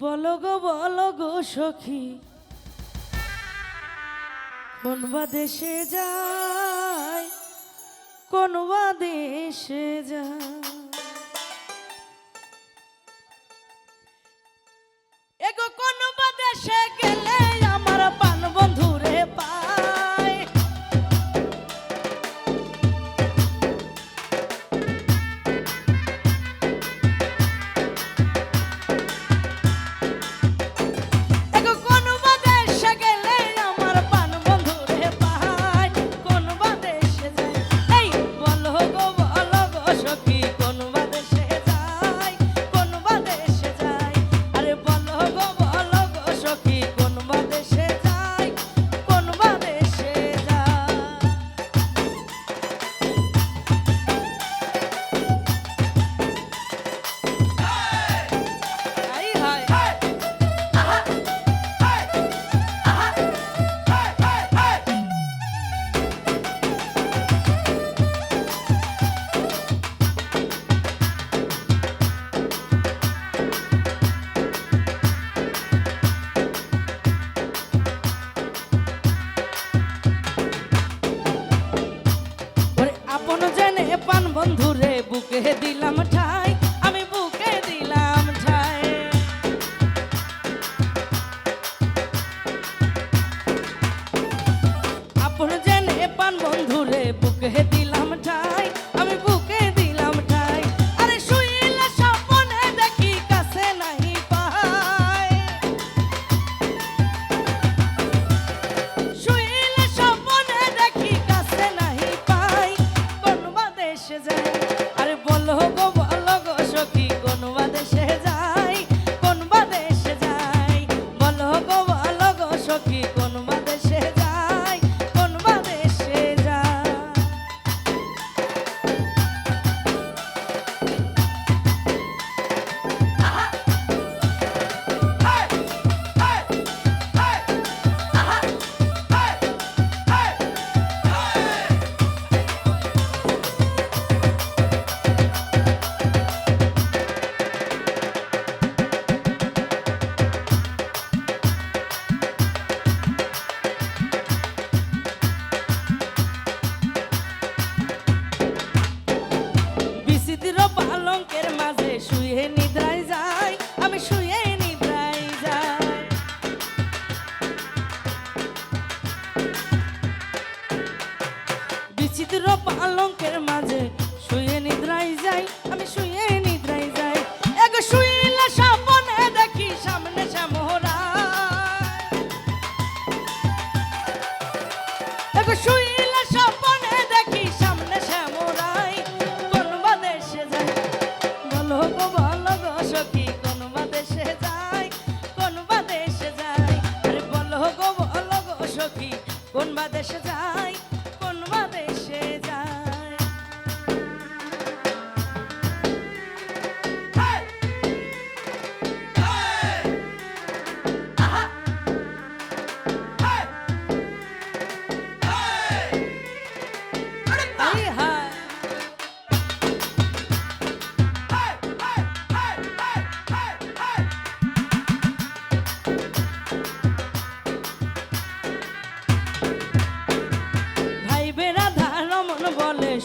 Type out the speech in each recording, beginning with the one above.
বলো গো বলো গো সখী। কোন দেশে যায় কোন দেশে যায়। বন্ধুরে বুকে দিলাম ঠাই আমি বুকে দিলাম ঠাই। আপন জেনে পান বন্ধুরে বুকে পালঙ্কের মাঝে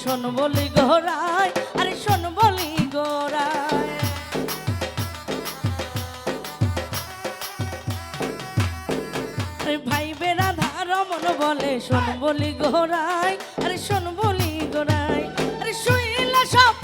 শোন বলি গোড়ায়, আরে শোন বলি গোড়ায়। আরে ভাই বেড়া ধার মন বলে, শোন বলি গোড়ায়, আরে শোন বলি গোড়ায়। আরে শুইলা সব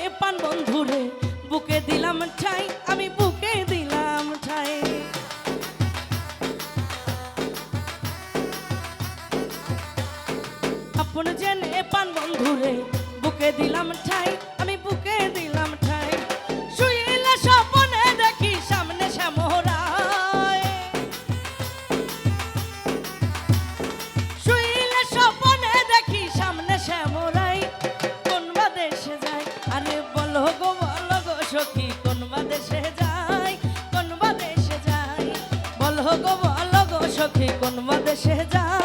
বুকে দিলাম ঠাই আমি বুকে দিলাম ঠাই। আপন জেনে পান বন্ধুরে বুকে দিলাম ঠাই গো বলো সখী কোন বা দেশে যায়?